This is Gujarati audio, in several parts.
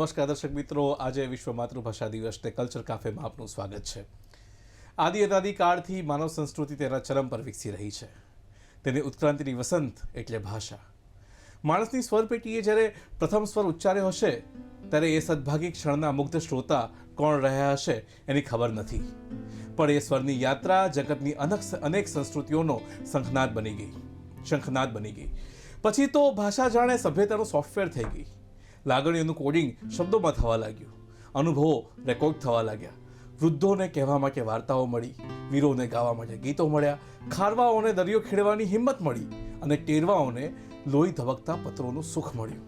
નમસ્કાર દર્શક મિત્રો, આજે વિશ્વ માતૃભાષા દિવસને કલ્ચર કાફેમાં આપનું સ્વાગત છે. આદિ અદાદિ કાળથી માનવ સંસ્કૃતિ તેના ચરમ પર વિકસી રહી છે. તેની ઉત્ક્રાંતિની વસંત એટલે ભાષા. માણસની સ્વરપેટીએ જ્યારે પ્રથમ સ્વર ઉચ્ચાર્યો હશે, ત્યારે એ સદભાગી ક્ષણના મુગ્ધ શ્રોતા કોણ રહ્યા હશે એની ખબર નથી. પણ એ સ્વરની યાત્રા જગતની અનક સંસ્કૃતિઓનો શંખનાદ બની ગઈ. શંખનાદ બની ગઈ. પછી તો ભાષા જાણે સભ્યતાનું સોફ્ટવેર થઈ ગઈ. લાગણીઓનું કોડિંગ શબ્દોમાં થવા લાગ્યું. અનુભવો રેકોર્ડ થવા લાગ્યા. વૃદ્ધોને કહેવા માટે વાર્તાઓ મળી, વીરોને ગાવા માટે ગીતો મળ્યા, ખારવાઓને દરિયો ખેડવાની હિંમત મળી અને ટેરવાઓને લોહી ધબકતા પત્રોનું સુખ મળ્યું.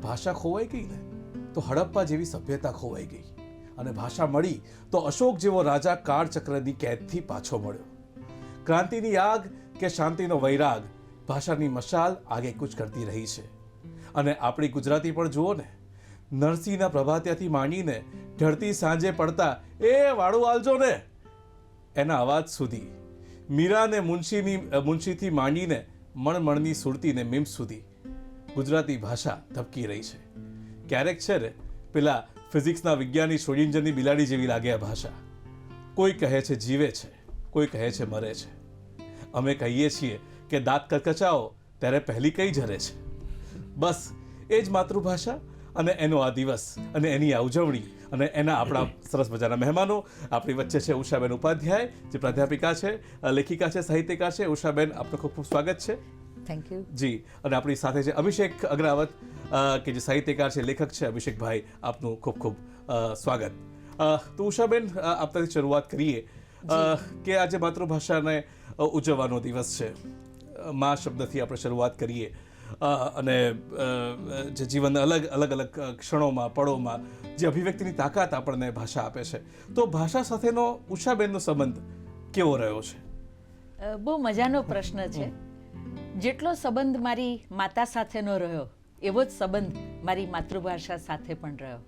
ભાષા ખોવાઈ ગઈ ને, તો હડપ્પા જેવી સભ્યતા ખોવાઈ ગઈ અને ભાષા મળી તો અશોક જેવો રાજા કાળચક્રની કેદથી પાછો મળ્યો. ક્રાંતિની આગ કે શાંતિનો વૈરાગ, ભાષાની મશાલ આગે કૂચ કરતી રહી છે. અને આપણી ગુજરાતી પણ જુઓ ને, નરસિંહના પ્રભાત્યાથી માંડીને ઢળતી સાંજે પડતા એ વાળું આલજો ને. એના અવાજ સુધી મીરાને મુનશીની મુનશીથી માંડીને મણમણની સુરતીને મીમ્સ સુધી ગુજરાતી ભાષા ધબકી રહી છે. ક્યારેક છે ને, પેલા ફિઝિક્સના વિજ્ઞાની શ્રોડિંજરની બિલાડી જેવી લાગે આ ભાષા. કોઈ કહે છે જીવે છે, કોઈ કહે છે મરે છે. અમે કહીએ છીએ કે દાંત કચકચાઓ ત્યારે પહેલી કઈ ઝરે છે? બસ એ જ માતૃભાષા અને એનો આ દિવસ અને એની આ ઉજવણી અને એના આપણા સરસ મજાના મહેમાનો. આપણી વચ્ચે છે ઉષાબેન ઉપાધ્યાય જે પ્રાધ્યાપિકા છે લેખિકા છે સાહિત્યકાર છે. ઉષાબેન આપનું ખૂબ ખૂબ સ્વાગત છે. થેન્ક યુ જી અને આપણી સાથે છે અભિષેક અગ્રાવત કે જે સાહિત્યકાર છે લેખક છે અભિષેકભાઈ આપનું ખૂબ ખૂબ સ્વાગત. તો ઉષાબેન અ, આપણાથી શરૂઆત કરીએ. કે આજે માતૃભાષાને ઉજવવાનો દિવસ છે. મા શબ્દથી આપણે શરૂઆત કરીએ. અને જે જીવન અલગ અલગ અલગ ક્ષણોમાં પળોમાં જે અભિવ્યક્તિની તાકાત આપણને ભાષા આપે છે. તો ભાષા સાથેનો ઉષાબેનનો સંબંધ કેવો રહ્યો છે? બહુ મજાનો પ્રશ્ન છે. જેટલો સંબંધ મારી માતા સાથેનો રહ્યો એવો જ સંબંધ મારી માતૃભાષા સાથે પણ રહ્યો.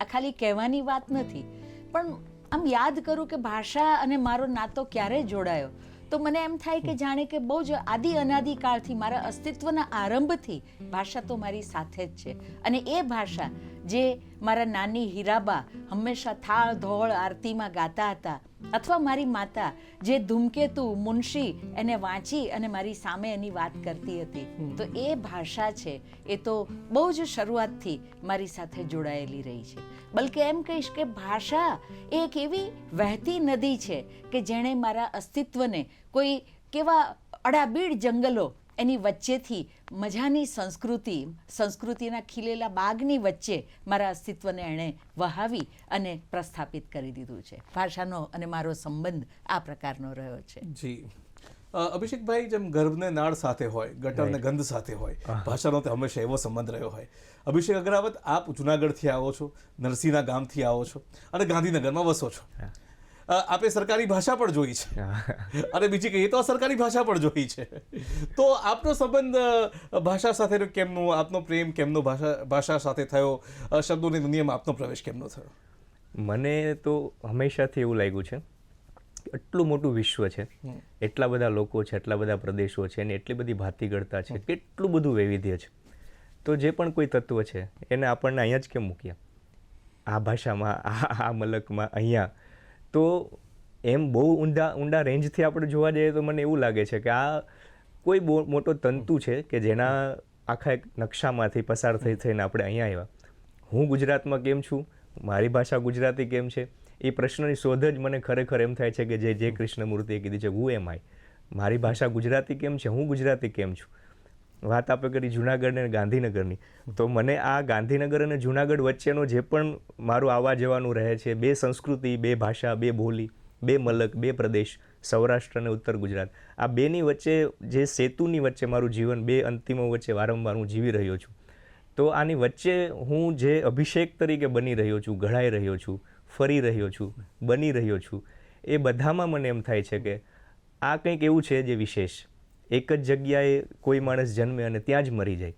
આ ખાલી કહેવાની વાત નથી. પણ આમ યાદ કરું કે ભાષા અને મારો નાતો ક્યારે જોડાયો? તો મને એમ થાય કે જાણે કે બહુ જ આદિ અનાદિ કાળથી મારા અસ્તિત્વના આરંભથી ભાષા તો મારી સાથે જ છે. અને એ ભાષા જે મારા નાની હીરાબા હંમેશા થાળ ધોળ આરતીમાં ગાતા હતા. અથવા મારી માતા જે ધૂમકેતુ મુનશી એને વાંચી અને મારી સામે એની વાત કરતી હતી. તો એ ભાષા છે એ તો બહુ જ શરૂઆતથી મારી સાથે જોડાયેલી રહી છે. બલકે એમ કહીશ કે ભાષા એ એક એવી વહેતી નદી છે કે જેણે મારા અસ્તિત્વને કોઈ કેવા અડાબીડ જંગલો એની વચ્ચેથી મજાની સંસ્કૃતિ સંસ્કૃતિના ખીલેલા બાગની વચ્ચે મારા અસ્તિત્વને એણે વહાવી અને પ્રસ્થાપિત કરી દીધું છે. ભાષાનો અને મારો સંબંધ આ પ્રકારનો રહ્યો છે. જી. અભિષેકભાઈ જેમ ગર્ભને નાળ સાથે હોય ગટરને ગંધ સાથે હોય ભાષાનો તે હંમેશા એવો સંબંધ રહ્યો હોય. અભિષેક અગ્રાવત આપ જુનાગઢથી આવો છો નરસિંહના ગામથી આવો છો અને ગાંધીનગરમાં વસો છો. અ, આપે સરકારી ભાષા પણ જોઈ છે. અને બીજી કહીએ તો સરકારી ભાષા પણ જોઈ છે. તો આપનો સંબંધ ભાષા સાથેનો કેમનો આપનો પ્રેમ કેમનો ભાષા ભાષા સાથે થયો શબ્દોની દુનિયામાં આપનો પ્રવેશ કેમનો થયો? મને તો હંમેશાથી એવું લાગ્યું છે એટલું મોટું વિશ્વ છે એટલા બધા લોકો છે એટલા બધા પ્રદેશો છે અને એટલી બધી ભાતીગળતા છે કેટલું બધું વૈવિધ્ય છે. તો જે પણ કોઈ તત્વ છે એને આપણને અહીંયા જ કેમ મૂક્યા આ ભાષામાં આ આ મલકમાં અહીંયા તો એમ બહુ ઊંડા ઊંડા રેન્જથી આપણે જોવા જઈએ તો મને એવું લાગે છે કે આ કોઈ બહુ મોટો તંતુ છે કે જેના આખા એક નકશામાંથી પસાર થઈ થઈને આપણે અહીંયા આવ્યા. હું ગુજરાતમાં કેમ છું? મારી ભાષા ગુજરાતી કેમ છે? એ પ્રશ્નની શોધ જ મને ખરેખર એમ થાય છે કે જે જે કૃષ્ણમૂર્તિએ કીધી છે હું એમ આઈ મારી ભાષા ગુજરાતી કેમ છે? હું ગુજરાતી કેમ છું? વાત આપણે કરી જુનાગઢ અને ગાંધીનગરની. તો મને આ ગાંધીનગર અને જુનાગઢ વચ્ચેનો જે પણ મારું આવવા જવાનું રહે છે, બે સંસ્કૃતિ, બે ભાષા, બે બોલી, બે મલક, બે પ્રદેશ, સૌરાષ્ટ્ર અને ઉત્તર ગુજરાત, આ બેની વચ્ચે જે સેતુની વચ્ચે મારું જીવન, બે અંતિમો વચ્ચે વારંવાર હું જીવી રહ્યો છું. તો આની વચ્ચે હું જે અભિષેક તરીકે બની રહ્યો છું, ઘડાઈ રહ્યો છું, ફરી રહ્યો છું, બની રહ્યો છું, એ બધામાં મને એમ થાય છે કે આ કંઈક એવું છે જે વિશેષ. એક જ જગ્યાએ કોઈ માણસ જન્મે અને ત્યાં જ મરી જાય.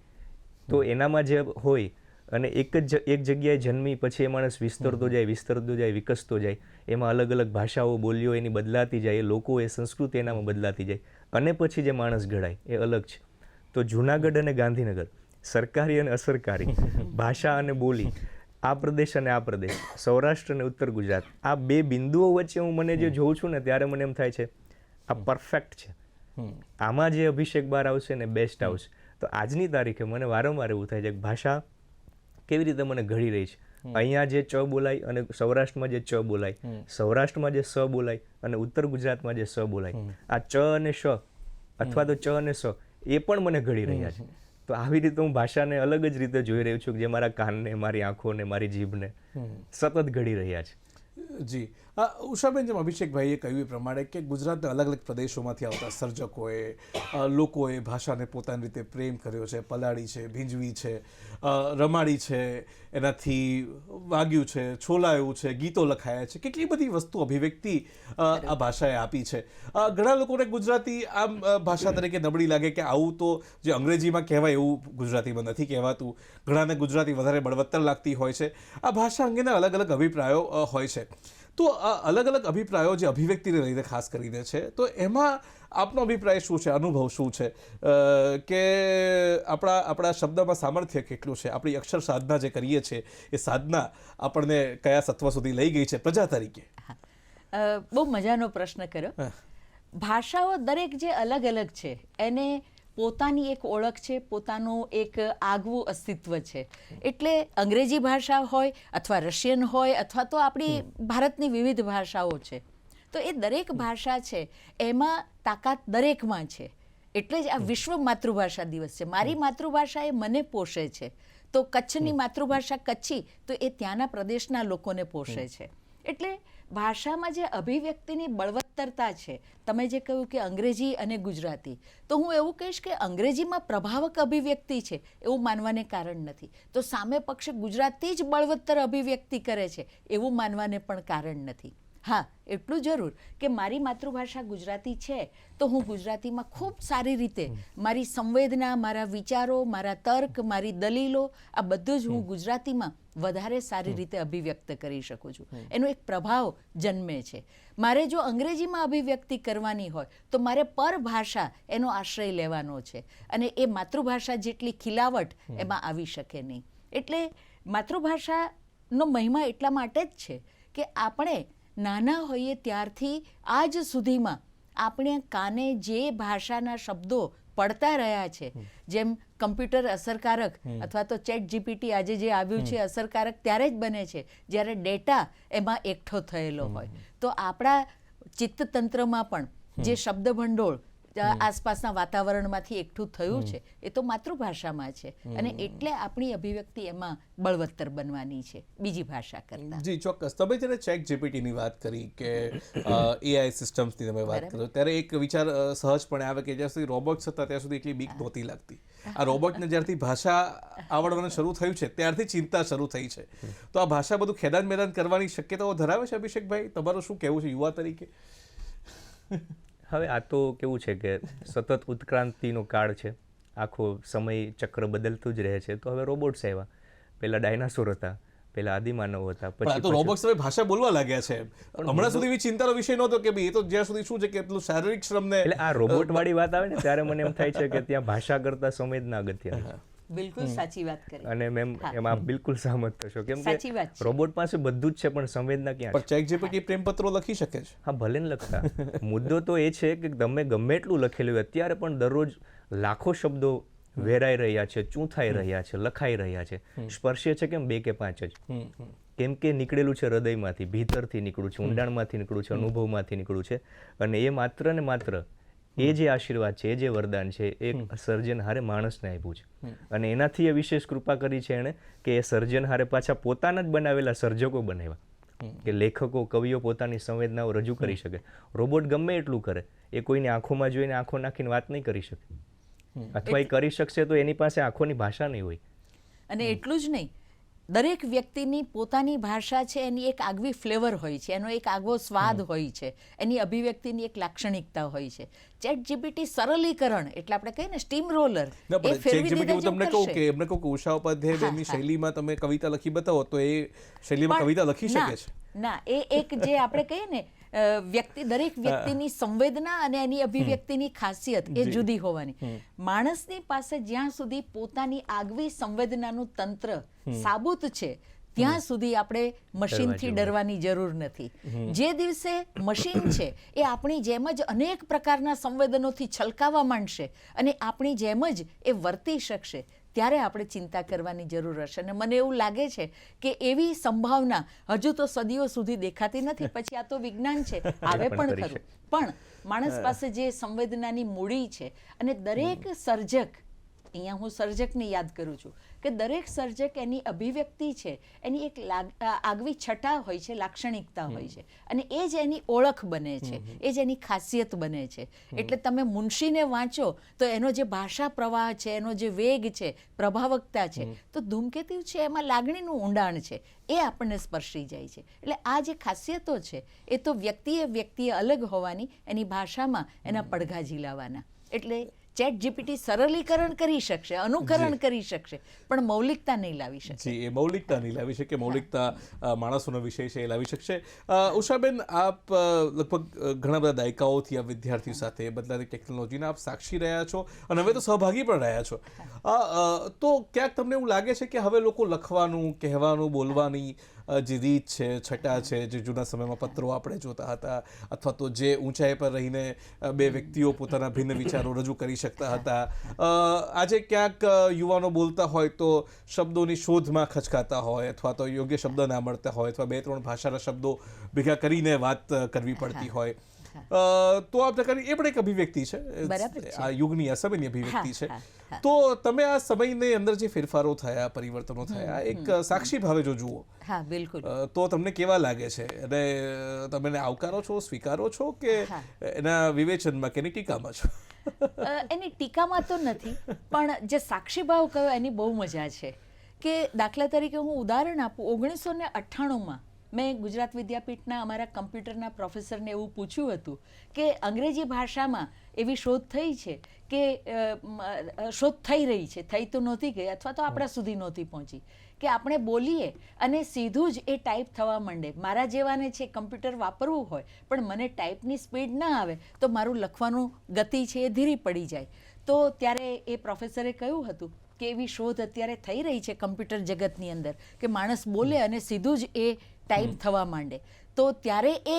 તો એનામાં જે હોય અને એક જ એક જગ્યાએ જન્મી પછી એ માણસ વિસ્તરતો જાય વિસ્તરતો જાય વિકસતો જાય. એમાં અલગ અલગ ભાષાઓ બોલીઓ એની બદલાતી જાય એ લોકો એ સંસ્કૃતિ એનામાં બદલાતી જાય. અને પછી જે માણસ ઘડાય એ અલગ છે. તો જુનાગઢ અને ગાંધીનગર સરકારી અને અસરકારી ભાષા અને બોલી આ પ્રદેશ અને આ પ્રદેશ સૌરાષ્ટ્ર અને ઉત્તર ગુજરાત આ બે બિંદુઓ વચ્ચે હું મને જે જોઉં છું ને ત્યારે મને એમ થાય છે આ પરફેક્ટ છે. આમાં જે અભિષેક બાર આવશે ને બેસ્ટ આવશે. તો આજની તારીખે મને વારંવાર એવું થાય છે કે ભાષા કેવી રીતે મને ઘડી રહી છે? અહીંયા જે ચ બોલાય અને સૌરાષ્ટ્રમાં જે ચ બોલાય સૌરાષ્ટ્રમાં જે સ બોલાય અને ઉત્તર ગુજરાતમાં જે સ બોલાય આ ચ અને શ અથવા તો ચ અને સ એ પણ મને ઘડી રહ્યા છે. તો આવી રીતે હું ભાષાને અલગ જ રીતે જોઈ રહ્યો છું કે જે મારા કાનને મારી આંખોને મારી જીભને સતત ઘડી રહ્યા છે. જી. ઉષાબેન જેમ અભિષેકભાઈએ કહ્યું એ પ્રમાણે કે ગુજરાતના અલગ અલગ પ્રદેશોમાંથી આવતા સર્જકોએ લોકોએ ભાષાને પોતાની રીતે પ્રેમ કર્યો છે પલાળી છે ભીંજવી છે રમાડી છે એનાથી વાગ્યું છે છોલાયું છે ગીતો લખાયા છે કેટલી બધી વસ્તુ અભિવ્યક્તિ આ ભાષાએ આપી છે. ઘણા લોકોને ગુજરાતી આમ ભાષા તરીકે નબળી લાગે કે આવું તો જે અંગ્રેજીમાં કહેવાય એવું ગુજરાતીમાં નથી કહેવાતું. ઘણાને ગુજરાતી વધારે બળવત્તર લાગતી હોય છે. આ ભાષા અંગેના અલગ અલગ અભિપ્રાયો હોય છે. તો આ અલગ અલગ અભિપ્રાયો જે અભિવ્યક્તિને લઈને ખાસ કરીને છે તો એમાં આપનો અભિપ્રાય શું છે અનુભવ શું છે? કે આપણા આપણા શબ્દમાં સામર્થ્ય કેટલું છે? આપણી અક્ષર સાધના જે કરીએ છીએ એ સાધના આપણને કયા સત્વ સુધી લઈ ગઈ છે પ્રજા તરીકે? બહુ મજાનો પ્રશ્ન કર્યો. ભાષાઓ દરેક જે અલગ અલગ છે એને પોતાની એક ઓળખ છે, પોતાનું એક આગવું અસ્તિત્વ છે. એટલે અંગ્રેજી ભાષા હોય અથવા રશિયન હોય અથવા તો આપણી ભારતની વિવિધ ભાષાઓ છે. તો એ દરેક ભાષા છે, એમાં તાકાત દરેકમાં છે. એટલે જ આ વિશ્વ માતૃભાષા દિવસ છે. મારી માતૃભાષા એ મને પોષે છે. તો કચ્છની માતૃભાષા કચ્છી, તો એ ત્યાંના પ્રદેશના લોકોને પોષે છે. એટલે ભાષામાં જે અભિવ્યક્તિની બળવત્તરતા છે તમે જે કહ્યું કે અંગ્રેજી અને ગુજરાતી તો હું એવું કહીશ કે અંગ્રેજીમાં પ્રભાવક અભિવ્યક્તિ છે એવું માનવાને કારણ નથી. તો સામે પક્ષે ગુજરાતી જ બળવત્તર અભિવ્યક્તિ કરે છે એવું માનવાને પણ કારણ નથી. હા એટલું જરૂર કે મારી માતૃભાષા ગુજરાતી છે તો હું ગુજરાતીમાં ખૂબ સારી રીતે મારી સંવેદના મારા વિચારો મારા તર્ક મારી દલીલો આ બધું જ હું ગુજરાતીમાં વધારે સારી રીતે અભિવ્યક્ત કરી શકું છું. એનો એક પ્રભાવ જન્મે છે. મારે જો અંગ્રેજીમાં અભિવ્યક્તિ કરવાની હોય તો મારે પરભાષા એનો આશ્રય લેવાનો છે. અને એ માતૃભાષા જેટલી ખિલાવટ એમાં આવી શકે નહીં. એટલે માતૃભાષાનો મહિમા એટલા માટે જ છે કે આપણે નાના હોઈએ ત્યારથી આજ સુધીમાં આપણે કાને જે ભાષાના શબ્દો પડતા રહ્યા છે જેમ કમ્પ્યુટર અસરકારક અથવા તો ચેટ જીપીટી આજે જે આવ્યું છે અસરકારક ત્યારે જ બને છે જ્યારે ડેટા એમાં એકઠો થયેલો હોય. તો આપણા ચિત્તતંત્રમાં પણ જે શબ્દ ભંડોળ આસપાસના વાતાવરણમાંથી એકઠું થયું છે. એ તો માતૃભાષામાં છે. અને એટલે આપણી અભિવ્યક્તિ એમાં બળવત્તર બનવાની છે બીજી ભાષા કરતાં. જી ચોક્કસ. તમે જ્યારે ચેક જીપીટીની વાત કરી કે એઆઈ સિસ્ટમ્સની તમે વાત કરો ત્યારે એક વિચાર સહજપણે આવે કે જ્યાં સુધી રોબોટ્સ હતા ત્યાં સુધી એટલી બીક નહોતી લાગતી. આ રોબોટને જ્યારથી ભાષા આવડવાનું શરૂ થયું છે ત્યારથી ચિંતા શરૂ થઈ છે. તો આ ભાષા બધું ખેદાન મેદાન કરવાની શક્યતાઓ ધરાવે છે અભિષેકભાઈ? તમારું શું કહેવું છે યુવા તરીકે? હવે આ તો કેવું છે કે સતત ઉત્ક્રાંતિનો કાળ છે. આખો સમય ચક્ર બદલતું જ રહે છે. તો હવે રોબોટ્સ આવ્યા. પેલા ડાયનાસોર હતા પેલા આદિમાનવ હતા પછી તો રોબોટ્સ હવે ભાષા બોલવા લાગ્યા છે. હમણાં સુધી એવી ચિંતાનો વિષય નહોતો કે ભાઈ એ તો જ્યાં સુધી શું છે કે એટલું શારીરિક શ્રમને એટલે આ રોબોટ વાળી વાત આવે ને ત્યારે મને એમ થાય છે કે ત્યાં ભાષા કરતા સંવેદના અગત્યની બિલકુલ સાચી વાત કરી. અને મેમ એમાં બિલકુલ સહમત થશો. કેમ કે રોબોટ પાસે બધું જ છે પણ સંવેદના ક્યાં છે? પણ ચેક જીપીટી પ્રેમપત્રો લખી શકે છે. હા ભલે ને લખતા. મુદ્દો તો એ છે કે તમે ગમે એટલું લખેલું હોય અત્યારે પણ દરરોજ લાખો શબ્દો વેરાઈ રહ્યા છે ચૂંથાઈ રહ્યા છે લખાઈ રહ્યા છે. સ્પર્શે છે કેમ બે કે પાંચ જ. કેમ કે નીકળેલું છે હૃદયમાંથી ભીતરથી નીકળું છે ઊંડાણમાંથી નીકળ્યું છે અનુભવમાંથી નીકળ્યું છે. અને એ માત્ર ને માત્ર એ જે આશીર્વાદ છે એ જે વરદાન છે એ સર્જન હારે માણસને આપ્યું છે. અને એનાથી એ વિશેષ કૃપા કરી છે એણે કે એ સર્જન હારે પાછા પોતાના જ બનાવેલા સર્જકો બનાવ્યા. કે લેખકો કવિઓ પોતાની સંવેદનાઓ રજૂ કરી શકે. રોબોટ ગમે એટલું કરે એ કોઈની આંખોમાં જોઈને આંખો નાખીને વાત નહીં કરી શકે. અથવા એ કરી શકશે તો એની પાસે આંખોની ભાષા નહીં હોય. અને એટલું જ નહીં દરેક વ્યક્તિની પોતાની ભાષા છે એની એક આગવી ફ્લેવર હોય છે એનો એક આગવો સ્વાદ હોય છે એની અભિવ્યક્તિની એક લાક્ષણિકતા હોય છે. ચેટ જીપીટી સરળીકરણ એટલે આપણે કહીએ ને સ્ટીમ રોલર એ ફેરવી જીપીટી હું તમને કહું કે એમને કહું કે ઉષા ઉપાધ્યાય એમની શૈલીમાં તમે કવિતા લખી બતાવો તો એ શૈલીમાં કવિતા લખી શકે છે. ના એ એક જે આપણે કહીએ ને વ્યક્તિ દરેક વ્યક્તિની સંવેદના અને એની અભિવ્યક્તિની ખાસિયત એ જુદી હોવાની. માણસની પાસે જ્યાં સુધી પોતાની આગવી સંવેદનાનું તંત્ર સાબુત છે ત્યાં સુધી આપણે મશીનથી ડરવાની જરૂર નથી. જે દિવસે મશીન છે એ આપણી જેમ જ અનેક પ્રકારના સંવેદનોથી છલકાવા માંડશે અને આપણી જેમ જ એ વર્તી શકશે. ત્યારે આપણે ચિંતા કરવાની જરૂર હશે. અને મને એવું લાગે છે કે એવી સંભાવના હજુ તો સદીઓ સુધી દેખાતી નથી. પછી આ તો વિજ્ઞાન છે. આવે પણ ખરું. પણ માણસ પાસે જે સંવેદનાની મૂડી છે અને દરેક સર્જક અહીંયા હું સર્જકને યાદ કરું છું કે દરેક સર્જક એની અભિવ્યક્તિ છે એની એક લાગ- આગવી છટા હોય છે લાક્ષણિકતા હોય છે અને એ જ એની ઓળખ બને છે એ જ એની ખાસિયત બને છે. એટલે તમે મુનશીને વાંચો તો એનો જે ભાષા પ્રવાહ છે એનો જે વેગ છે પ્રભાવકતા છે તો ધૂમકેતુ છે એમાં લાગણીનું ઊંડાણ છે એ આપણને સ્પર્શી જાય છે. એટલે આ જે ખાસિયતો છે એ તો વ્યક્તિએ વ્યક્તિએ અલગ હોવાની એની ભાષામાં એના પડઘા ઝીલાવાના. એટલે ચેટ જીપીટી સરળીકરણ કરી શકશે અનુકરણ કરી શકશે પણ મૌલિકતા નહીં લાવી શકે. જી એ મૌલિકતા નહીં લાવી શકે. મૌલિકતા માણસોનો વિષય છે એ લાવી શકશે. ઉષાબેન આપ લગભગ ઘણા બધા દાયકાઓથી આ વિદ્યાર્થીઓ સાથે બદલાતી ટેકનોલોજીના આપ સાક્ષી રહ્યા છો અને હવે તો સહભાગી પણ રહ્યા છો. તો ક્યાંક તમને એવું લાગે છે કે હવે લોકો લખવાનું કહેવાનું બોલવાની જે રીત છે છટા છે જે જૂના સમયમાં પત્રો આપણે જોતા હતા અથવા તો જે ઊંચાઈ પર રહીને બે વ્યક્તિઓ પોતાના ભિન્ન વિચારો રજૂ કરી શકતા હતા. આજે ક્યાંક યુવાનો બોલતા હોય તો શબ્દોની શોધમાં ખચકાતા હોય અથવા તો યોગ્ય શબ્દ ના મળતા હોય અથવા બે ત્રણ ભાષાના શબ્દો ભેગા કરીને વાત કરવી પડતી હોય. તો આ પ્રકારની એ પણ એક અભિવ્યક્તિ છે. આ યુગની આ સમયની અભિવ્યક્તિ છે. તો તમે આ સમયની અંદર જે ફેરફારો થયા પરિવર્તનો થયા એક સાક્ષી ભાવે જો જુઓ. હા બિલકુલ. તો તમને કેવા લાગે છે? અને તમે એને આવકારો છો સ્વીકારો છો કે. એના વિવેચનમાં કે એની ટીકામાં છો? એની ટીકામાં તો નથી પણ જે સાક્ષી ભાવ કયો એની બહુ મજા છે. કે દાખલા તરીકે હું ઉદાહરણ આપું ઓગણીસો ને અઠ્ઠાણુંમાં મેં ગુજરાત વિદ્યાપીઠના અમારા કમ્પ્યુટરના પ્રોફેસરને એવું પૂછ્યું હતું કે અંગ્રેજી ભાષામાં એવી શોધ થઈ છે કે શોધ થઈ રહી છે, થઈ તો નહોતી ગઈ અથવા તો આપણા સુધી નહોતી પહોંચી. કે આપણે બોલીએ અને સીધું જ એ ટાઈપ થવા માંડે. મારા જેવાને છે કમ્પ્યુટર વાપરવું હોય, પણ મને ટાઈપની સ્પીડ ના આવે, તો મારું લખવાનું ગતિ છે એ ધીરી પડી જાય. તો ત્યારે એ પ્રોફેસરે કહ્યું હતું કે એવી શોધ અત્યારે થઈ રહી છે કમ્પ્યુટર જગતની અંદર, કે માણસ બોલે અને સીધું જ એ ટાઈપ થવા માંડે. તો ત્યારે એ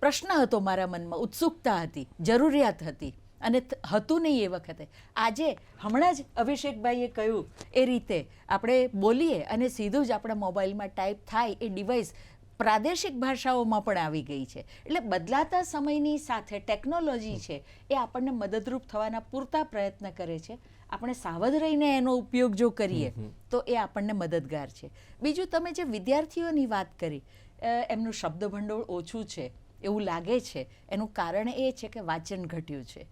પ્રશ્ન હતો મારા મનમાં ઉત્સુકતા હતી જરૂરિયાત હતી અને હતું નહીં એ વખતે. આજે હમણાં જ અભિષેકભાઈએ કહ્યું એ રીતે આપણે બોલીએ અને સીધું જ આપણા મોબાઈલમાં ટાઈપ થાય એ ડિવાઇસ પ્રાદેશિક ભાષાઓમાં પણ આવી ગઈ છે. એટલે બદલાતા સમયની સાથે ટેકનોલોજી છે એ આપણને મદદરૂપ થવાના પૂરતા પ્રયત્ન કરે છે. આપણે સાવધ રહીને એનો ઉપયોગ જો કરીએ તો એ આપણને મદદગાર છે. બીજું તમે જે વિદ્યાર્થીઓની વાત કરી એમનું શબ્દ ભંડોળ ઓછું છે એવું લાગે છે એનું કારણ એ છે કે વાંચન ઘટ્યું છે.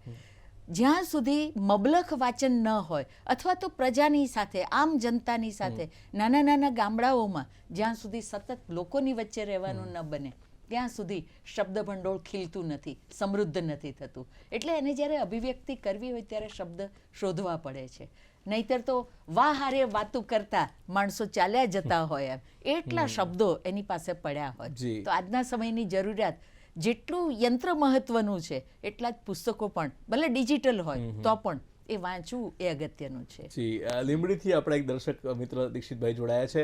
જ્યાં સુધી મબલખ વાંચન ન હોય અથવા તો પ્રજાની સાથે આમ જનતાની સાથે નાના નાના ગામડાઓમાં જ્યાં સુધી સતત લોકોની વચ્ચે રહેવાનું ન બને ત્યાં સુધી શબ્દ ભંડોળ ખીલતું નથી સમૃદ્ધ નથી થતું. એટલે એને જ્યારે અભિવ્યક્તિ કરવી હોય ત્યારે શબ્દ શોધવા પડે છે. નહીતર તો વાહ હારે વાતું કરતા માણસો ચાલ્યા જતા હોય એમ. એટલા શબ્દો એની પાસે પડ્યા હોય. તો આજના સમયની જરૂરિયાત જેટલું યંત્ર મહત્વનું છે એટલા જ પુસ્તકો પણ ભલે ડિજિટલ હોય તો પણ એ વાંચવું એ અગત્યનું છે. જી લીમડીથી આપણા એક દર્શક મિત્ર દીક્ષિતભાઈ જોડાયા છે.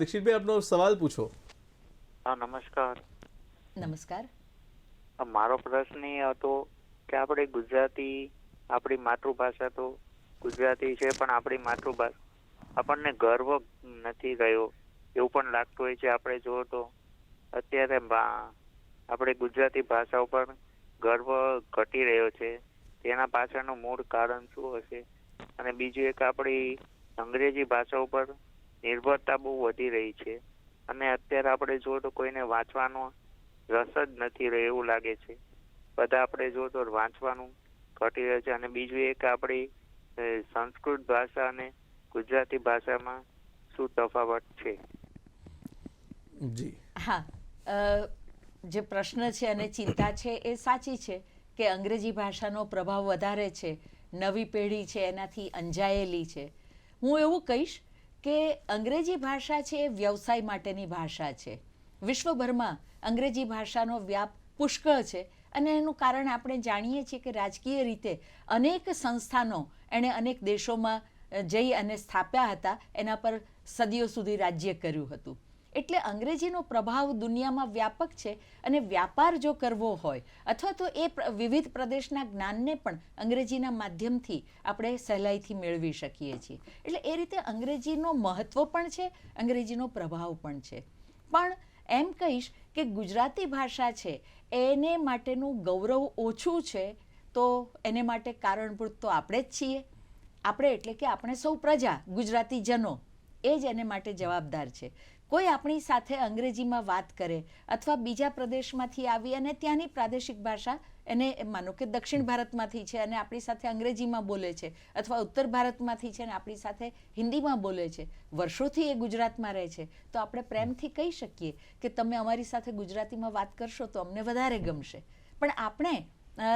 દીક્ષિતભાઈ આપનો સવાલ પૂછો. હા નમસ્કાર. નમસ્કાર. મારો પ્રશ્ન એ હતો કે આપણે ગુજરાતી આપણી માતૃભાષા તો ગુજરાતી છે, પણ આપણી માતૃભાષા આપણને ગર્વ નથી રહ્યો. એવું પણ લાગતું હોય છે, આપણે જો તો. અત્યારે આપણે ગુજરાતી ભાષા ઉપર ગર્વ ઘટી રહ્યો છે. તેના પાછળનું મૂળ કારણ શું હશે? અને બીજું એક આપણી અંગ્રેજી ભાષા ઉપર નિર્ભરતા બહુ વધી રહી છે. અને અત્યારે આપણે જો તો કોઈને વાંચવાનો રસ જ નથી રહ્યો એવું લાગે છે. બધા આપણે જો તો વાંચવાનું ઘટી રહ્યું છે અને બીજું એક આપણી સંસ્કૃત ભાષા અને ગુજરાતી ભાષામાં શું તફાવત છે? જી. હા જે પ્રશ્ન છે અને ચિંતા છે એ સાચી છે કે અંગ્રેજી ભાષાનો પ્રભાવ વધારે છે નવી પેઢી છે એનાથી અંજાયેલી છે. હું એવું કહીશ કે અંગ્રેજી ભાષા છે એ વ્યવસાય માટેની ભાષા છે. વિશ્વભરમાં અંગ્રેજી ભાષાનો વ્યાપ પુષ્કળ છે અને એનું કારણ આપણે જાણીએ છીએ કે રાજકીય રીતે અનેક સંસ્થાનો એણે અનેક દેશોમાં જઈ અને સ્થાપ્યા હતા, એના પર સદીઓ સુધી રાજ્ય કર્યું હતું. એટલે અંગ્રેજીનો પ્રભાવ દુનિયામાં વ્યાપક છે અને વ્યાપાર જો કરવો હોય અથવા તો એ વિવિધ પ્રદેશના જ્ઞાનને પણ અંગ્રેજીના માધ્યમથી આપણે સહેલાઈથી મેળવી શકીએ છીએ. એટલે એ રીતે અંગ્રેજીનો મહત્ત્વ પણ છે, અંગ્રેજીનો પ્રભાવ પણ છે. પણ એમ કહીશ કે ગુજરાતી ભાષા છે, એને માટેનું ગૌરવ ઓછું છે, તો એને માટે કારણભૂત તો આપણે જ છીએ. આપણે એટલે કે આપણે સૌ પ્રજા ગુજરાતી જનો એ જ એને માટે જવાબદાર છે. કોઈ આપણી સાથે અંગ્રેજીમાં વાત કરે અથવા બીજા પ્રદેશમાંથી આવી અને ત્યાંની પ્રાદેશિક ભાષા એને માનો કે દક્ષિણ ભારતમાંથી છે અને આપણી સાથે અંગ્રેજીમાં બોલે છે અથવા ઉત્તર ભારતમાંથી છે અને આપણી સાથે હિન્દીમાં બોલે છે, વર્ષોથી એ ગુજરાતમાં રહે છે, તો આપણે પ્રેમથી કહી શકીએ કે તમે અમારી સાથે ગુજરાતીમાં વાત કરશો તો અમને વધારે ગમશે. પણ આપણે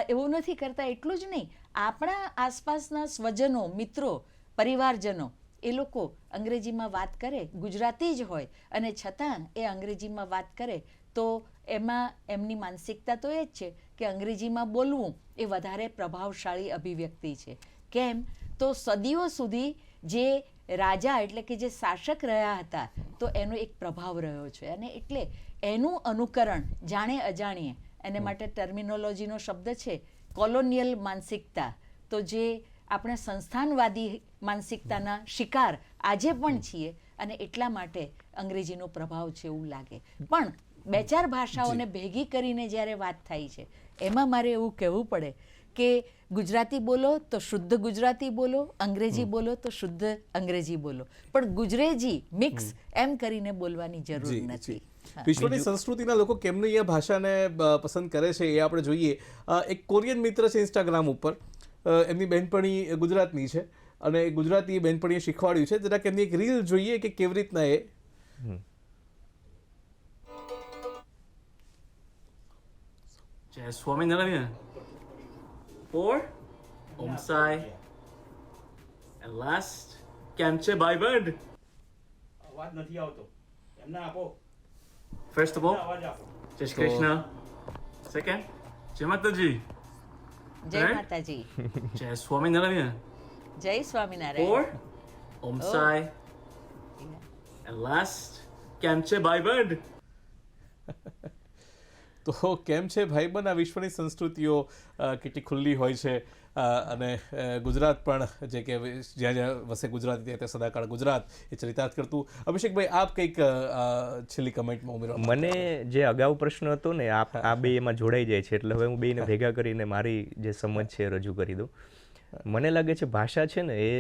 એવું નથી કરતા, એટલું જ નહીં. આપણા આસપાસના સ્વજનો, મિત્રો, પરિવારજનો એ લોકો અંગ્રેજીમાં વાત કરે ગુજરાતી જ હોય અને છતાં એ અંગ્રેજીમાં વાત કરે તો એમાં એમની માનસિકતા તો એ જ છે કે અંગ્રેજીમાં બોલવું એ વધારે પ્રભાવશાળી અભિવ્યક્તિ છે. કેમ? તો સદીઓ સુધી જે રાજા એટલે કે જે શાસક રહ્યા હતા તો એનો એક પ્રભાવ રહ્યો છે. અને એટલે એનું અનુકરણ જાણે અજાણીએ એને માટે ટર્મિનોલોજીનો શબ્દ છે કોલોનિયલ માનસિકતા. તો જે આપણે સંસ્થાનવાદી માનસિકતાના શિકાર આજે પણ છીએ અને એટલા માટે અંગ્રેજીનો પ્રભાવ છે એવું લાગે. પણ બે ચાર ભાષાઓને ભેગી કરીને જ્યારે વાત થાય છે એમાં મારે એવું કહેવું પડે કે ગુજરાતી બોલો તો શુદ્ધ ગુજરાતી બોલો અંગ્રેજી બોલો તો શુદ્ધ અંગ્રેજી બોલો. પણ ગુજરેજી મિક્સ એમ કરીને બોલવાની જરૂર નથી. વિશ્વની સંસ્કૃતિના લોકો કેમની એ ભાષાને પસંદ કરે છે એ આપણે જોઈએ. એક કોરિયન મિત્ર છે ઇન્સ્ટાગ્રામ ઉપર. એમની બહેનપણી ગુજરાતની છે અને એ ગુજરાતી બહેનપણીએ શીખવાડ્યું છે. જરાક એમની એક રીલ જોઈએ કે કેવી રીતના એ. જય Swaminarayan for Om Sai and last કેમ છે ભાઈબંધ અવાજ નથી આવતો. એમને આપો. ફર્સ્ટ ઓફ ઓલ જય શ્રી કૃષ્ણ. સેકન્ડ જય માતાજી. જય માતાજી. જય સ્વામિનારાયણ. જય Swaminarayan. Om Oh. Sai. And last કેમ છે ભાઈબંધ તો કેમ છે ભાઈબંધ આ વિશ્વની સંસ્કૃતિઓ કેટલી ખુલ્લી હોય છે. અને ગુજરાત પણ જે કે જ્યાં જ્યાં વસે ગુજરાતી ત્યાં ત્યાં સદાકાળ ગુજરાત એ ચરિતાર્થ કરતું. અભિષેકભાઈ આપ કંઈક છેલ્લી કમેન્ટમાં ઉમેરો. મને જે અગાઉ પ્રશ્ન હતો ને આ આ બે એમાં જોડાઈ જાય છે એટલે હવે હું બેને ભેગા કરીને મારી જે સમજ છે એ રજૂ કરી દઉં. મને લાગે છે ભાષા છે ને એ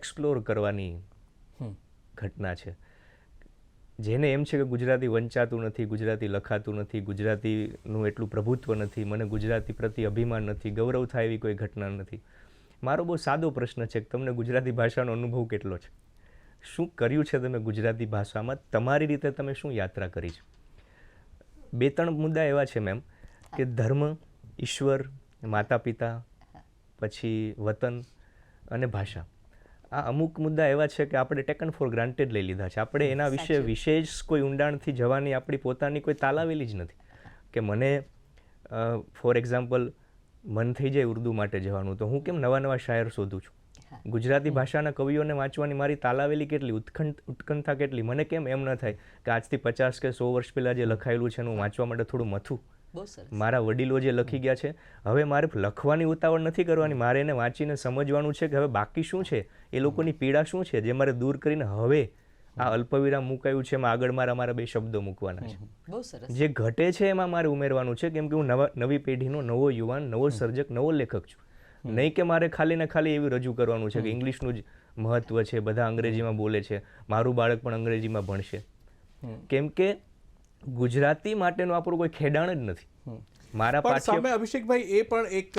એક્સપ્લોર કરવાની ઘટના છે. જેને એમ છે કે ગુજરાતી વંચાતું નથી, ગુજરાતી લખાતું નથી, ગુજરાતીનું એટલું પ્રભુત્વ નથી, મને ગુજરાતી પ્રતિ અભિમાન નથી, ગૌરવ થાય એવી કોઈ ઘટના નથી. મારો બહુ સાદો પ્રશ્ન છે કે તમને ગુજરાતી ભાષાનો અનુભવ કેટલો છે? શું કર્યું છે તમે ગુજરાતી ભાષામાં? તમારી રીતે તમે શું યાત્રા કરી છે? બે ત્રણ મુદ્દા એવા છે મેમ કે ધર્મ, ઈશ્વર માતા પિતા પછી વતન અને ભાષા. આ અમુક મુદ્દા એવા છે કે આપણે ટેકન ફોર ગ્રાન્ટેડ લઈ લીધા છે. આપણે એના વિશે વિશેષ કોઈ ઊંડાણથી જવાની આપણી પોતાની કોઈ તાલાવેલી જ નથી. કે મને ફોર એક્ઝામ્પલ મન થઈ જાય ઉર્દુ માટે જવાનું તો હું કેમ નવા નવા શાયર શોધું છું? ગુજરાતી ભાષાના કવિઓને વાંચવાની મારી તાલાવેલી કેટલી ઉત્કંઠ ઉત્કંઠા કેટલી? મને કેમ એમ ન થાય કે આજથી પચાસ કે સો વર્ષ પહેલાં જે લખાયેલું છે એનું વાંચવા માટે થોડું મથું? મારા વડીલો જે લખી ગયા છે હવે મારે લખવાની ઉતાવળ નથી કરવાની મારે એને વાંચીને સમજવાનું છે કે હવે બાકી શું છે? એ લોકોની પીડા શું છે? જે મારે દૂર કરીને હવે આ અલ્પવિરામ મુકાયું છે એમાં આગળ મારા મારા બે શબ્દો મૂકવાના છે. બહુ સરસ. જે ઘટે છે એમાં મારે ઉમેરવાનું છે કેમ કે હું નવા નવી પેઢીનો નવો યુવાન નવો સર્જક નવો લેખક છું. નહીં કે મારે ખાલી ને ખાલી એવું રજૂ કરવાનું છે કે ઇંગ્લિશનું જ મહત્વ છે બધા અંગ્રેજીમાં બોલે છે મારું બાળક પણ અંગ્રેજીમાં ભણશે. કેમ કે ગુજરાતી માટેનું આપણું કોઈ ખેડાણ જ નથી. મારા પણ સામે અભિષેકભાઈ એ પણ એક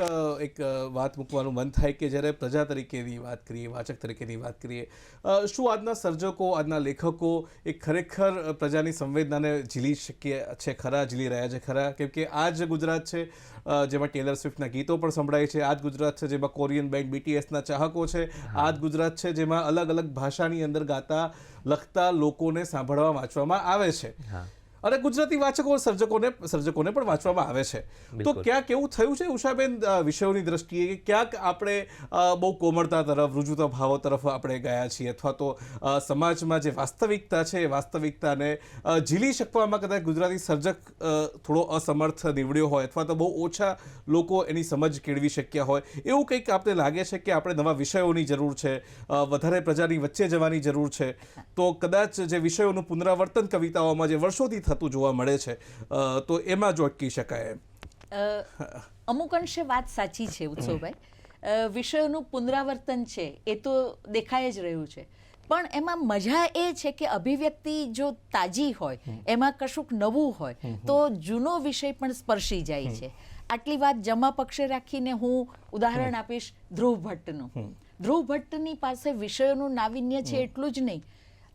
એક વાત મૂકવાનું મન થાય કે જ્યારે પ્રજા તરીકેની વાત કરીએ વાચક તરીકેની વાત કરીએ શું આજના સર્જકો આજના લેખકો એ ખરેખર પ્રજાની સંવેદનાને ઝીલી શકીએ છે ખરા ઝીલી રહ્યા છે ખરા? કેમ કે આ જ ગુજરાત છે જેમાં ટેલર સ્વિફ્ટના ગીતો પણ સંભળાય છે આ જ ગુજરાત છે જેમાં કોરિયન બેન્ડ બીટીએસના ચાહકો છે આ જ ગુજરાત છે જેમાં અલગ અલગ ભાષાની અંદર ગાતા લખતા લોકોને સાંભળવા વાંચવામાં આવે છે. અને ગુજરાતી વાચકો સર્જકોને સર્જકોને પણ વાંચવામાં આવે છે. તો ક્યાંક એવું થયું છે ઉષાબેન વિષયોની દ્રષ્ટિએ કે ક્યાંક આપણે બહુ કોમળતા તરફ રુજુતા ભાવો તરફ આપણે ગયા છીએ? અથવા તો સમાજમાં જે વાસ્તવિકતા છે એ વાસ્તવિકતાને ઝીલી શકવામાં કદાચ ગુજરાતી સર્જક થોડો અસમર્થ નીવડ્યો હોય અથવા તો બહુ ઓછા લોકો એની સમજ કેળવી શક્યા હોય. એવું કંઈક આપણે લાગે છે કે આપણે નવા વિષયોની જરૂર છે? વધારે પ્રજાની વચ્ચે જવાની જરૂર છે? તો કદાચ જે વિષયોનું પુનરાવર્તન કવિતાઓમાં જે વર્ષોથી થતું જોવા મળે છે. તો એમાં જ અટકી શકાય અમુક અંશે વાત સાચી છે ઉત્સવભાઈ. વિષયોનું પુનરાવર્તન છે એ તો દેખાય જ રહ્યું છે. પણ એમાં મજા એ છે કે અભિવ્યક્તિ જો તાજી હોય એમાં કશુંક નવું હોય તો જૂનો વિષય પણ સ્પર્શી જાય છે. આટલી વાત જમા પક્ષે રાખીને હું ઉદાહરણ આપીશ ધ્રુવ ભટ્ટનું. ધ્રુવ ભટ્ટની પાસે વિષયોનું નાવિન્ય છે એટલું જ નહીં.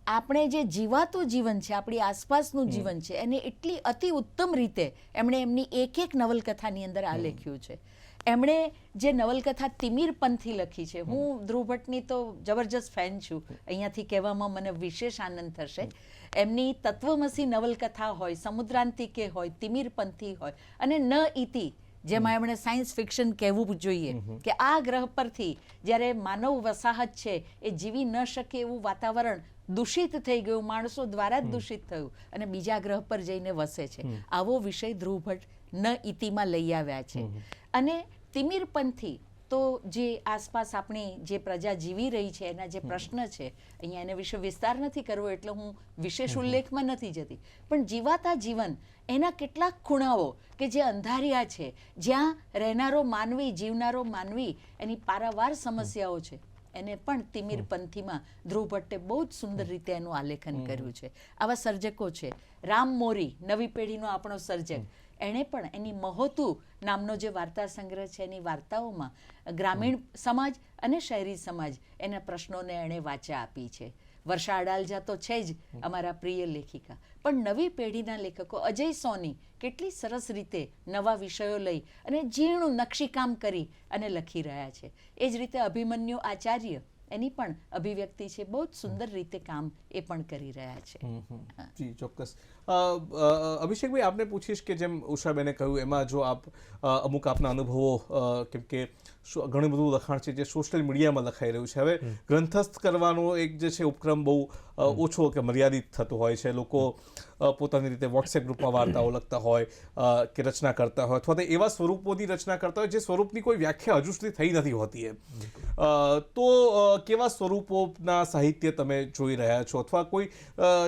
આપણે જે જીવાતું જીવન છે આપણી આસપાસનું જીવન છે એને એટલી અતિ ઉત્તમ રીતે એમણે એમની એક એક નવલકથાની અંદર આ લખ્યું છે. એમણે જે નવલકથા તિમિર પંથી લખી છે હું ધ્રુવ ભટ્ટની તો જબરજસ્ત ફેન છું અહીંયાથી કહેવામાં મને વિશેષ આનંદ થશે. એમની તત્વમસી નવલકથા હોય સમુદ્રાંતિકે હોય તિમિર પંથી હોય અને ન ઇતિ જેમાં એમણે સાયન્સ ફિક્શન કહેવું જોઈએ કે આ ગ્રહ પરથી જ્યારે માનવ વસાહત છે એ જીવી ન શકે એવું વાતાવરણ દૂષિત થઈ ગયું માણસો દ્વારા જ દૂષિત થયું અને બીજા ગ્રહ પર જઈને વસે છે. આવો વિષય ધ્રુવ ભટ્ટ ન ઇતિમાં લઈ આવ્યા છે. અને તિમિરપંથી તો જે આસપાસ આપણી જે પ્રજા જીવી રહી છે એના જે પ્રશ્ન છે અહીંયા એને વિશે વિસ્તાર નથી કરવો એટલે હું વિશેષ ઉલ્લેખમાં નથી જતી. પણ જીવાતા જીવન એના કેટલાક ખૂણાઓ કે જે અંધારિયા છે જ્યાં રહેનારો માનવી જીવનારો માનવી એની પારાવાર સમસ્યાઓ છે. એને પણ તિમિર પંથીમાં ધ્રુવ ભટ્ટે બહુ જ સુંદર રીતે એનું આલેખન કર્યું છે. આવા સર્જકો છે. રામ મોરી નવી પેઢીનો આપણો સર્જક. એણે પણ એની મહોતુ નામનો જે વાર્તા સંગ્રહ છે એની વાર્તાઓમાં ગ્રામીણ સમાજ અને શહેરી સમાજ એના પ્રશ્નોને એણે વાચા આપી છે. વર્ષા અડાલજા તો છે જ અમારા પ્રિય લેખિકા. પણ નવી પેઢીના લેખકો અજય સોની કેટલી સરસ રીતે નવા વિષયો લઈ અને ઝીણું નકશીકામ કરી અને લખી રહ્યા છે. એ જ રીતે અભિમન્યુ આચાર્ય એની પણ અભિવ્યક્તિ છે. બહુ જ સુંદર રીતે કામ એ પણ કરી રહ્યા છે. જી ચોક્કસ. અભિષેકભાઈ આપને પૂછીશ કે જેમ ઉષાબેને કહ્યું એમાં જો આપ અમુક આપના અનુભવો કેમ કે ઘણું બધું લખાણ છે જે સોશિયલ મીડિયામાં લખાઈ રહ્યું છે. હવે ગ્રંથસ્થ કરવાનો એક જે છે ઉપક્રમ બહુ ઓછો કે મર્યાદિત થતો હોય છે. લોકો પોતાની રીતે વોટ્સએપ ગ્રુપમાં વાર્તાઓ લખતા હોય કે રચના કરતા હોય અથવા તો એવા સ્વરૂપોની રચના કરતા હોય જે સ્વરૂપની કોઈ વ્યાખ્યા હજુ સુધી થઈ નથી હોતી એ તો કેવા સ્વરૂપોના સાહિત્ય તમે જોઈ રહ્યા છો? અથવા કોઈ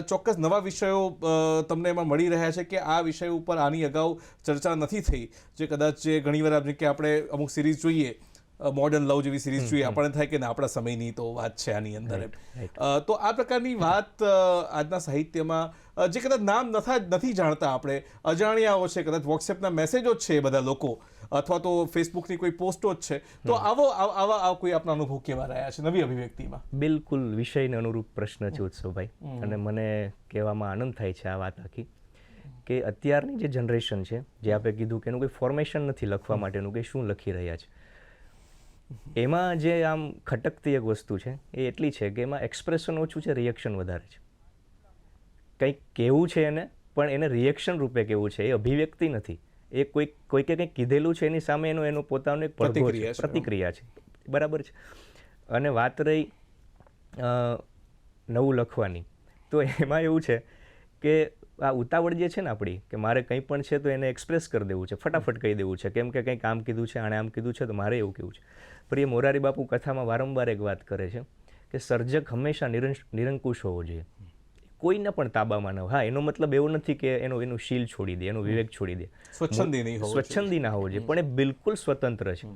ચોક્કસ નવા વિષયો તમને એમાં મળી રહ્યા છે કે આ વિષય ઉપર આની અગાઉ ચર્ચા નથી થઈ જે કદાચ ઘણીવાર આપણે કે આપણે અમુક સિરીઝ જોઈએ મોડર્ન લવ જેવી સિરીઝ જોઈએ આપણને થાય કે ના આપણા સમયની તો વાત છે આની અંદર તો આ પ્રકારની વાત આજના સાહિત્યમાં જે કદાચ નામ નથી જાણતા આપણે અજાણ્યાઓ છે કદાચ વોટ્સએપના મેસેજો જ છે બધા લોકો અથવા તો ફેસબુકની કોઈ પોસ્ટો જ છે તો આવો આવ- કોઈ આપના અનુભવ કેવા રહ્યા છે નવી અભિવ્યક્તિમાં? બિલકુલ વિષયને અનુરૂપ પ્રશ્ન છે ઉત્સવભાઈ. અને મને કહેવામાં આનંદ થાય છે આ વાત આખી કે અત્યારની જે જનરેશન છે જે આપણે કીધું કે એનું કોઈ ફોર્મેશન નથી લખવા માટેનું કે શું લખી રહ્યા છે. એમાં જે આમ ખટકતી એક વસ્તુ છે એ એટલી છે કે એમાં એક્સપ્રેશન ઓછું છે રિએક્શન વધારે છે. કંઈક કહેવું છે એને પણ એને રિએક્શન રૂપે કેવું છે એ અભિવ્યક્તિ નથી. એ કોઈ કોઈકે કંઈક કીધેલું છે એની સામે એનો એનો પોતાનો એક પ્રતિક્રિયા છે. પ્રતિક્રિયા છે. બરાબર છે. અને વાત રહી નવું લખવાની. તો એમાં એવું છે કે આ ઉતાવળ જે છે ને આપણી કે મારે કંઈ પણ છે તો એને એક્સપ્રેસ કરી દેવું છે. ફટાફટ કહી દેવું છે. કેમ કે કંઈક આમ કીધું છે આણે આમ કીધું છે તો મારે એવું કહેવું છે. પણ એ મોરારી બાપુ કથામાં વારંવાર એક વાત કરે છે કે સર્જક હંમેશા નિરંકુશ હોવો જોઈએ. કોઈને પણ તાબામાં ન હા એનો મતલબ એવો નથી કે એનો એનું શીલ છોડી દે એનો વિવેક છોડી દે. સ્વચ્છંદી નહીં હોવો સ્વચ્છંદી ના હોવો જોઈએ પણ એ બિલકુલ સ્વતંત્ર છે.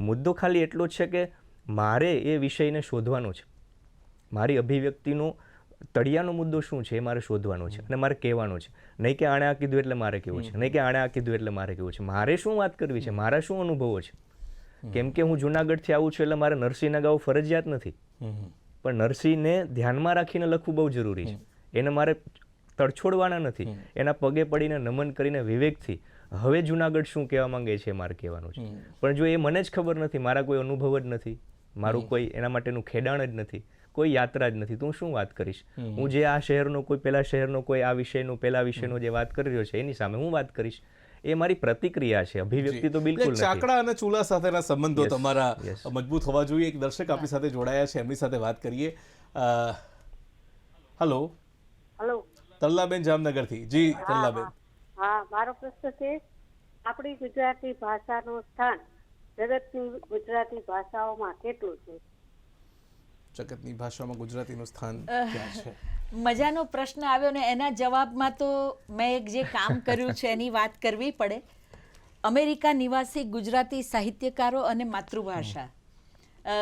મુદ્દો ખાલી એટલો છે કે મારે એ વિષયને શોધવાનો છે. મારી અભિવ્યક્તિનો તળિયાનો મુદ્દો શું છે એ મારે શોધવાનો છે અને મારે કહેવાનો છે. નહીં કે આણે આ કીધું એટલે મારે કેવું છે. નહીં કે આણે આ કીધું એટલે મારે કેવું છે. મારે શું વાત કરવી છે? મારા શું અનુભવો છે? કેમ કે હું જુનાગઢથી આવું છું એટલે મારે નરસિંહના ગાવું ફરજિયાત નથી. પણ નરસિંહને ધ્યાનમાં રાખીને લખવું બહુ જરૂરી છે. એને મારે તડછોડવાના નથી. એના પગે પડીને નમન કરીને વિવેકથી હવે જુનાગઢ શું કહેવા માંગે છે મારે કહેવાનું છે. પણ જો એ મને જ ખબર નથી મારા કોઈ અનુભવ જ નથી મારું કોઈ એના માટેનું ખેડાણ જ નથી કોઈ યાત્રા જ નથી તો હું શું વાત કરીશ? હું જે આ શહેરનો કોઈ પેલા શહેરનો કોઈ આ વિષયનો પેલા વિષયનો જે વાત કરી રહ્યો છે એની સામે હું વાત કરીશ? એ મારી પ્રતિક્રિયા છે અભિવ્યક્તિ તો બિલકુલ ચાકડા અને ચૂલા સાથેના સંબંધો તમારા મજબૂત હોવા જોઈએ. એક દર્શક આપણી સાથે જોડાયા છે એમની સાથે વાત કરીએ. હલો. હલો. તલ્લાબેન જામનગરથી. જી તલ્લાબેન. હા. મારો પ્રશ્ન છે આપણી ગુજરાતી ભાષાનું સ્થાન જગતની ગુજરાતી ભાષાઓમાં કેટલું છે? જગતની ભાષામાં ગુજરાતીનું સ્થાન ક્યાં છે? મજાનો પ્રશ્ન આવ્યો ને એના જવાબમાં તો મેં એક જે કામ કર્યું છે એની વાત કરવી પડે. અમેરિકા નિવાસી ગુજરાતી સાહિત્યકારો અને માતૃભાષા.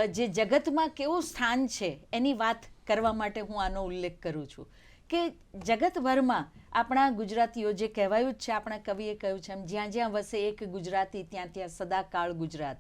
જે જગતમાં કેવું સ્થાન છે એની વાત કરવા માટે હું આનો ઉલ્લેખ કરું છું. કે જગતભરમાં આપણા ગુજરાતીઓ જે કહેવાયું જ છે, આપણા કવિએ કહ્યું છે એમ, જ્યાં જ્યાં વસે એક ગુજરાતી, ત્યાં ત્યાં સદાકાળ ગુજરાત.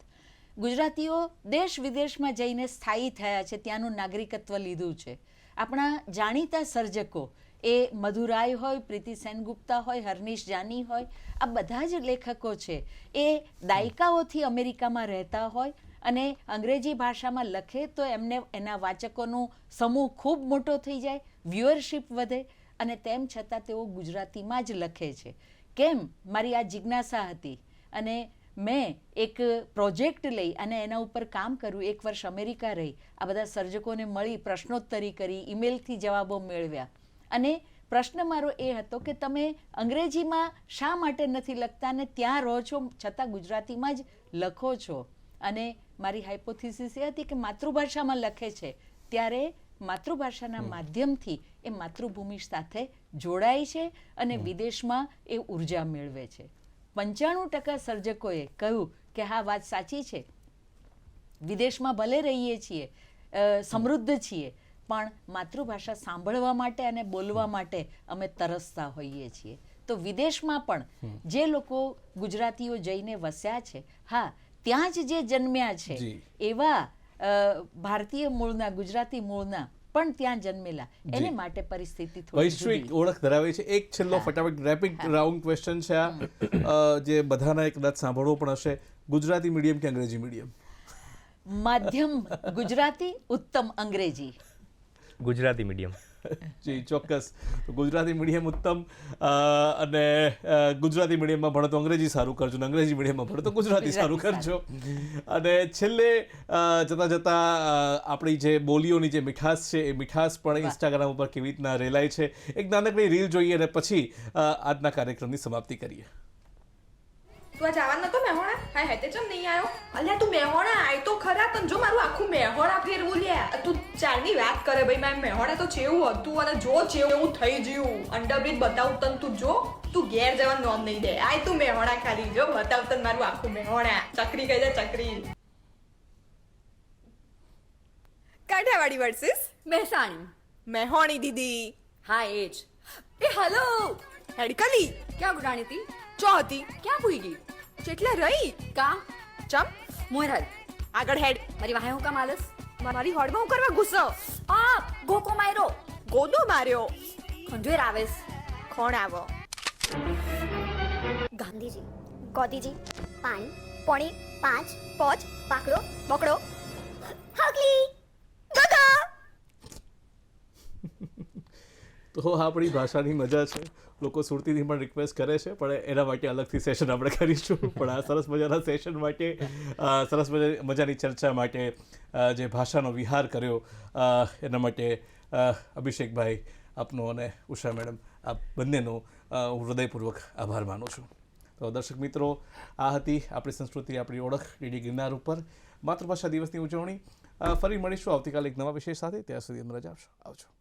ગુજરાતીઓ દેશ વિદેશમાં જઈને સ્થાયી થયા છે, ત્યાંનું નાગરિકત્વ લીધું છે. આપણા જાણીતા સર્જકો, એ મધુરાય હોય, પ્રીતિ સેનગુપ્તા હોય, હરનીશ જાની હોય, આ બધા જ લેખકો છે. એ દાયકાઓથી અમેરિકામાં રહેતા હોય અને અંગ્રેજી ભાષામાં લખે તો એમને એના વાચકોનો સમૂહ ખૂબ મોટો થઈ જાય. વ્યુઅરશિપ વધે અને તેમ છતાં તેઓ ગુજરાતીમાં જ લખે છે. કેમ? મારી આ જિજ્ઞાસા હતી અને મેં એક પ્રોજેક્ટ લઈ અને એના ઉપર કામ કર્યું. એક વર્ષ અમેરિકા રહી. આ બધા સર્જકોને મળી, પ્રશ્નોત્તરી કરી, ઈમેલથી જવાબો મેળવ્યા. અને પ્રશ્ન મારો એ હતો કે તમે અંગ્રેજીમાં શા માટે નથી લખતા ને ત્યાં રહો છો છતાં ગુજરાતીમાં જ લખો છો? અને મારી હાઇપોથિસિસ એ હતી કે માતૃભાષામાં લખે છે. ત્યારે માતૃભાષાના માધ્યમથી એ માતૃભૂમિ સાથે જોડાય છે અને વિદેશમાં એ ઊર્જા મેળવે છે. પંચાણું ટકા સર્જકોએ કહ્યું કે હા વાત સાચી છે. વિદેશમાં ભલે રહીએ છીએ સમૃદ્ધ છીએ પણ માતૃભાષા સાંભળવા માટે અને બોલવા માટે અમે તરસતા હોઈએ છીએ. તો વિદેશમાં પણ જે લોકો ગુજરાતીઓ જઈને વસ્યા છે હા ત્યાં જ જે જન્મ્યા છે એવા ભારતીય મૂળના ગુજરાતી મૂળના પણ ત્યાં જન્મેલા. એને માટે પરિસ્થિતિ થોડી વૈશ્વિક ઓળખ ધરાવે છે. એક છેલ્લો ફટાફટ રેપિડ રાઉન્ડ ક્વેશ્ચન છે આ. જે બધાના કદાચ સાંભળવો પણ હશે. ગુજરાતી મીડિયમ કે અંગ્રેજી મીડિયમ માધ્યમ ગુજરાતી ઉત્તમ અંગ્રેજી. ગુજરાતી મીડિયમ જી ચોક્કસ. ગુજરાતી મીડિયમ ઉત્તમ અને ગુજરાતી મીડિયમમાં ભણો તો અંગ્રેજી સારું કરજો અને અંગ્રેજી મીડિયમમાં ભણો તો ગુજરાતી સારું કરજો. અને છેલ્લે જતા જતાં આપણી જે બોલીઓની જે મીઠાશ છે એ મીઠાશ પણ ઇન્સ્ટાગ્રામ ઉપર કેવી રીતના રેલાય છે એક નાનકડી રીલ જોઈએ અને પછી આજના કાર્યક્રમની સમાપ્તિ કરીએ. તું આ જવાનો નતો મેહોણા હા હે તે ચમ નહીં આવ્યો અલ્યા તું મેહોણા આય તો ખરા તને જો મારું આખું મેહોણા ફેરવું લ્યા તું ચારની વાત કરે ભાઈ મારે મેહોણા તો જેવું હતું અને જો ચેવું થઈ ગયું. અંડરબ્રિજ બતાવું તન તું જો. તું ઘેર જવાનું નોમ નહીં દે. આય તું મેહોણા ખાલી જો બતાવ તન મારું આખું મેહોણા ચકરી કહી દે ચકરી. કાઠિયાવાડી વર્સિસ? મહેસાણી. મેહોણી દીદી. હા એ જ. એ હલો હેડકલી. ક્યાં ગુડાણી હતી? ચો હતી ક્યાં ભૂઈ ગઈ? જેટલે રહી કા? ચમ મોરાલ આગળ હેડ. મારી વાહે હું કામ આલસ? મારી હોડમાં હું કરવા ગુસ્સો? આ ગોકો માર્યો. ગોદો માર્યો. ખંજેર આવેસ કોણ આવો. ગાંધીજી ગોદીજી પાણી પોણી પાંચ પોચ પાકડો બકડો. દાદા તો આપણી ભાષાની મજા છે. લોકો સુરતીથી પણ રિક્વેસ્ટ કરે છે પણ એના માટે અલગથી સેશન આપણે કરીશું. પણ આ સરસ મજાના સેશન માટે સરસ મજા મજાની ચર્ચા માટે જે ભાષાનો વિહાર કર્યો એના માટે અભિષેકભાઈ આપનો અને ઉષા મેડમ આ બંનેનો હું હૃદયપૂર્વક આભાર માનું છું. તો દર્શક મિત્રો આ હતી આપણી સંસ્કૃતિ આપણી ઓળખ ડીડી ગિરનાર ઉપર માતૃભાષા દિવસની ઉજવણી. ફરી મળીશું આવતીકાલે એક નવા વિષય સાથે. ત્યાં સુધી રજા આપશો. આવજો.